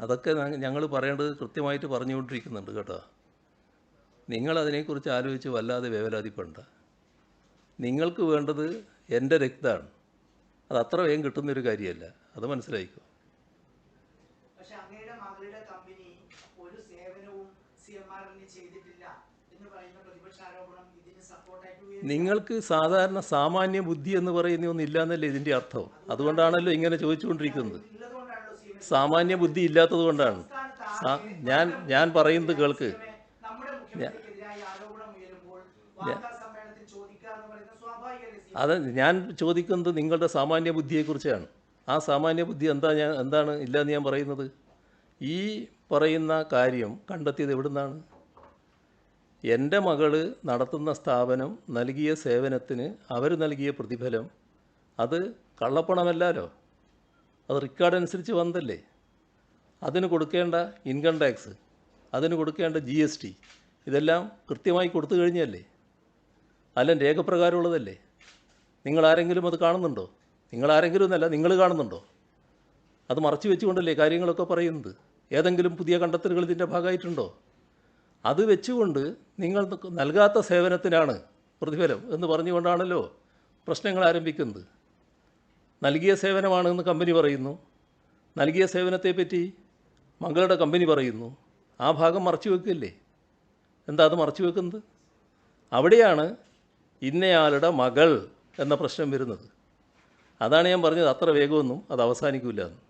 അതൊക്കെ ഞങ്ങൾ പറയേണ്ടത് കൃത്യമായിട്ട് പറഞ്ഞുകൊണ്ടിരിക്കുന്നുണ്ട് കേട്ടോ. നിങ്ങളതിനെക്കുറിച്ച് ആലോചിച്ച് വല്ലാതെ വേവലാതിപ്പെടണ്ട. നിങ്ങൾക്ക് വേണ്ടത് എന്റെ രക്തമാണ്. അത് അത്ര വേഗം കിട്ടുന്നൊരു കാര്യമല്ല. അത് മനസ്സിലായിക്കോ. നിങ്ങൾക്ക് സാധാരണ സാമാന്യ ബുദ്ധി എന്ന് പറയുന്ന ഒന്നില്ലാന്നല്ലേ ഇതിന്റെ അർത്ഥം? അതുകൊണ്ടാണല്ലോ ഇങ്ങനെ ചോദിച്ചുകൊണ്ടിരിക്കുന്നത്. സാമാന്യ ബുദ്ധി ഇല്ലാത്തത് കൊണ്ടാണ്. ഞാൻ ഞാൻ പറയുന്നത് കേൾക്ക്. അത് ഞാൻ ചോദിക്കുന്നത് നിങ്ങളുടെ സാമാന്യ ബുദ്ധിയെക്കുറിച്ചാണ് ആ സാമാന്യ ബുദ്ധി എന്താ ഞാൻ എന്താണ് ഇല്ലയെന്ന് ഞാൻ പറയുന്നത്? ഈ പറയുന്ന കാര്യം കണ്ടെത്തിയത് എവിടുന്നാണ്? എന്റെ മകൾ നടത്തുന്ന സ്ഥാപനം നൽകിയ സേവനത്തിന് അവർ നൽകിയ പ്രതിഫലം അത് കള്ളപ്പണമല്ലല്ലോ അത് റിക്കാർഡ് അനുസരിച്ച് വന്നതല്ലേ? അതിന് കൊടുക്കേണ്ട ഇൻകം ടാക്സ് അതിന് കൊടുക്കേണ്ട ജി എസ് ടി ഇതെല്ലാം കൃത്യമായി കൊടുത്തു കഴിഞ്ഞല്ലേ അല്ല രേഖപ്രകാരമുള്ളതല്ലേ? നിങ്ങളാരെങ്കിലും അത് കാണുന്നുണ്ടോ? നിങ്ങളാരെങ്കിലും എന്നല്ല നിങ്ങൾ കാണുന്നുണ്ടോ? അത് മറച്ചു വെച്ചുകൊണ്ടല്ലേ കാര്യങ്ങളൊക്കെ പറയുന്നത്? ഏതെങ്കിലും പുതിയ കണ്ടെത്തലുകൾ ഇതിന്റെ ഭാഗമായിട്ടുണ്ടോ? അത് വെച്ചുകൊണ്ട് നിങ്ങൾ നൽകാത്ത സേവനത്തിനാണ് പ്രതിഫലം എന്ന് പറഞ്ഞുകൊണ്ടാണല്ലോ പ്രശ്നങ്ങൾ ആരംഭിക്കുന്നത്. നൽകിയ സേവനമാണെന്ന് കമ്പനി പറയുന്നു. നൽകിയ സേവനത്തെപ്പറ്റി മകളുടെ കമ്പനി പറയുന്നു. ആ ഭാഗം മറച്ചു വെക്കില്ലേ? എന്താ അത് മറച്ചു വെക്കുന്നത്? അവിടെയാണ് ഇന്നയാളുടെ മകൾ എന്ന പ്രശ്നം വരുന്നത്. അതാണ് ഞാൻ പറഞ്ഞത്. അത്ര വേഗമൊന്നും അത് അവസാനിക്കില്ല എന്ന്.